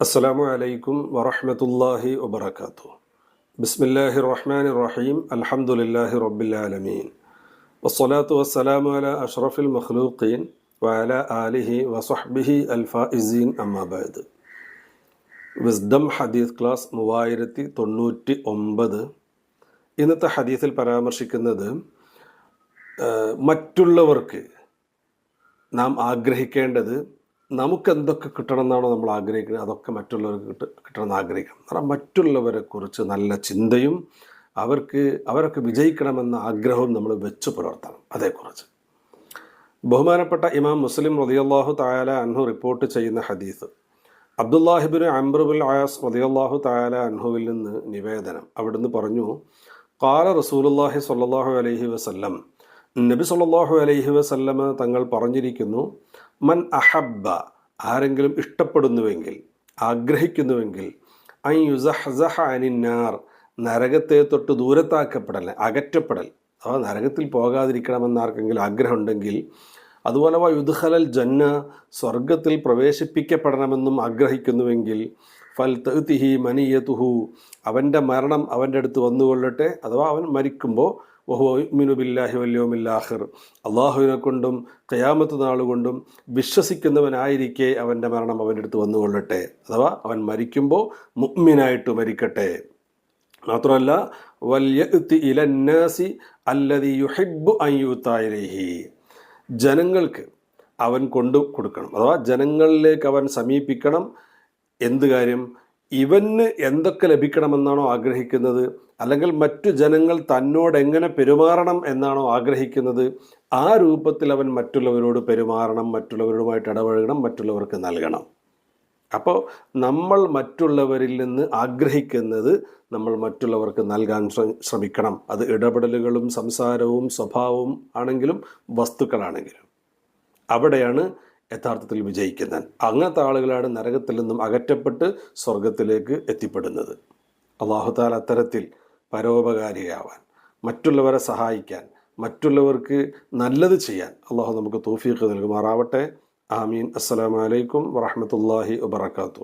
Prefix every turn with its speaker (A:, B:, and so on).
A: السلام عليكم ورحمة الله وبركاته بسم الله الرحمن الرحيم الحمد لله رب العالمين والصلاة والسلام على أشرف المخلوقين وعلى آله وصحبه الفائزين أما بعد wisdom ഹദീസ് class മൂവായിരത്തി തൊണ്ണൂറ്റി ഒമ്പത് ഇന്നത്തെ ഹദീസിൽ പരാമർശിക്കുന്നത് ആ, മറ്റുള്ളവർക്ക് നാം ആഗ്രഹിക്കേണ്ടത് നമുക്കെന്തൊക്കെ കിട്ടണം എന്നാണോ നമ്മൾ ആഗ്രഹിക്കുന്നത് അതൊക്കെ മറ്റുള്ളവർക്ക് കിട്ട കിട്ടണമെന്ന് ആഗ്രഹിക്കണം. കാരണം മറ്റുള്ളവരെ കുറിച്ച് നല്ല ചിന്തയും അവർക്ക് അവരൊക്കെ വിജയിക്കണമെന്ന ആഗ്രഹവും നമ്മൾ വെച്ച് പുലർത്തണം അതേക്കുറിച്ച്. ബഹുമാനപ്പെട്ട ഇമാം മുസ്ലിം റളിയല്ലാഹു തായാല അൻഹു റിപ്പോർട്ട് ചെയ്യുന്ന ഹദീസ് അബ്ദുല്ലാഹിബിൻ അംബ്രുബുൽ ആയാസ് റളിയല്ലാഹു തായാല അൻഹുവിൽ നിന്ന് നിവേദനം. അവിടുന്ന് പറഞ്ഞു കാല റസൂലുല്ലാഹി സ്വല്ലല്ലാഹു അലഹി വസല്ലം നബി സല്ലാഹു അലൈഹി വസല്ലമ തങ്ങൾ പറഞ്ഞിരിക്കുന്നു മൻ അഹബ്ബ ആരെങ്കിലും ഇഷ്ടപ്പെടുന്നുവെങ്കിൽ ആഗ്രഹിക്കുന്നുവെങ്കിൽ ഐ യുസഹ്സഹ അനിന്നാർ നരകത്തെ തൊട്ട് ദൂരത്താക്കപ്പെടൽ അകറ്റപ്പെടൽ അഥവാ നരകത്തിൽ പോകാതിരിക്കണമെന്ന് ആർക്കെങ്കിലും ആഗ്രഹമുണ്ടെങ്കിൽ അതുപോലെ വ യുദ്ഹലൽ ജന്ന സ്വർഗത്തിൽ പ്രവേശിപ്പിക്കപ്പെടണമെന്നും ആഗ്രഹിക്കുന്നുവെങ്കിൽ ഫൽ തഹുതിഹി മനിയതുഹു അവന്റെ മരണം അവന്റെ അടുത്ത് വന്നുകൊള്ളട്ടെ അഥവാ അവൻ മരിക്കുമ്പോൾ വഹുമിനു ബില്ലാഹി വല്യോമില്ലാഹിർ അള്ളാഹുവിനെ കൊണ്ടും കയാമത്ത് നാളുകൊണ്ടും വിശ്വസിക്കുന്നവനായിരിക്കെ അവന്റെ മരണം അവന്റെ അടുത്ത് വന്നുകൊള്ളട്ടെ. അഥവാ അവൻ മരിക്കുമ്പോൾ മുഗ്മിനായിട്ട് മരിക്കട്ടെ. മാത്രമല്ല വല്യത്തി ഇലന്നാസി അല്ലതി യുഹിബു അയ്യൂത്തായിരഹി ജനങ്ങൾക്ക് അവൻ കൊണ്ടു കൊടുക്കണം. അഥവാ ജനങ്ങളിലേക്ക് അവൻ സമീപിക്കണം. എന്ത് കാര്യം? ഇവന് എന്തൊക്കെ ലഭിക്കണമെന്നാണോ ആഗ്രഹിക്കുന്നത്? അല്ലെങ്കിൽ മറ്റു ജനങ്ങൾ തന്നോട് എങ്ങനെ പെരുമാറണം എന്നാണോ ആഗ്രഹിക്കുന്നത്? ആ രൂപത്തിൽ അവൻ മറ്റുള്ളവരോട് പെരുമാറണം മറ്റുള്ളവരുമായിട്ട് ഇടപഴകണം മറ്റുള്ളവർക്ക് നൽകണം. അപ്പോൾ നമ്മൾ മറ്റുള്ളവരിൽ നിന്ന് ആഗ്രഹിക്കുന്നത് നമ്മൾ മറ്റുള്ളവർക്ക് നൽകാൻ ശ്രമിക്കണം. അത് ഇടപെടലുകളും സംസാരവും സ്വഭാവവും ആണെങ്കിലും വസ്തുക്കളാണെങ്കിലും. അവിടെയാണ് യഥാർത്ഥത്തിൽ വിജയിക്കുന്നത് അങ്ങനത്തെ ആളുകളാണ് നരകത്തിൽ നിന്നും അകറ്റപ്പെട്ട് സ്വർഗത്തിലേക്ക് എത്തിപ്പെടുന്നത്. അള്ളാഹുത്താൽ അത്തരത്തിൽ പരോപകാരിയാവാൻ മറ്റുള്ളവരെ സഹായിക്കാൻ മറ്റുള്ളവർക്ക് നല്ലത് ചെയ്യാൻ അള്ളാഹു നമുക്ക് തോഫീക്ക് നൽകുമാറാവട്ടെ. ആമീൻ. അസ്സലാമലൈക്കും വറഹമത്തല്ലാഹി വബർക്കാത്തു